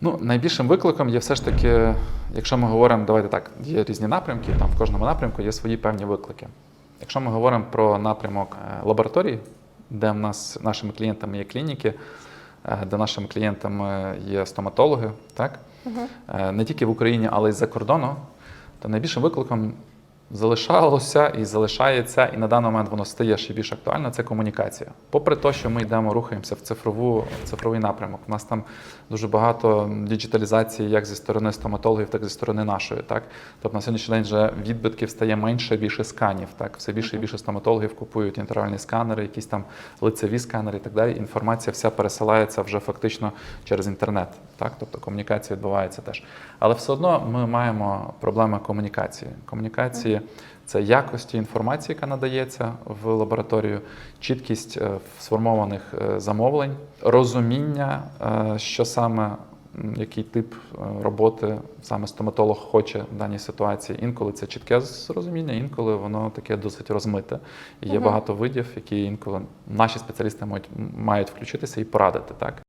Ну, найбільшим викликом є все ж таки, якщо ми говоримо, давайте так, є різні напрямки, там в кожному напрямку є свої певні виклики. Якщо ми говоримо про напрямок е, лабораторій, де в нас нашими клієнтами є клініки, е, де нашими клієнтами є стоматологи, так? Е, не тільки в Україні, але й за кордону, то найбільшим викликом залишалося і залишається, і на даний момент воно стає ще більш актуально, це комунікація. Попри те, що ми йдемо, рухаємося в цифрову, в цифровий напрямок. У нас там дуже багато діджиталізації як зі сторони стоматологів, так і зі сторони нашої. Так? Тобто на сьогоднішній день вже відбитків стає менше, більше сканів. Так? Все більше і більше стоматологів купують інтервальні сканери, якісь там лицеві сканери і так далі. Інформація вся пересилається вже фактично через інтернет. Так? Тобто комунікація відбувається теж. Але все одно ми маємо проблеми комунікації. Комунікації це якості інформації, яка надається в лабораторію, чіткість е, сформованих е, замовлень, розуміння, е, що саме. Який тип роботи саме стоматолог хоче в даній ситуації? Інколи це чітке зрозуміння, інколи воно таке досить розмите. І є Мгм. багато видів, які інколи наші спеціалісти мають, мають включитися і порадити так.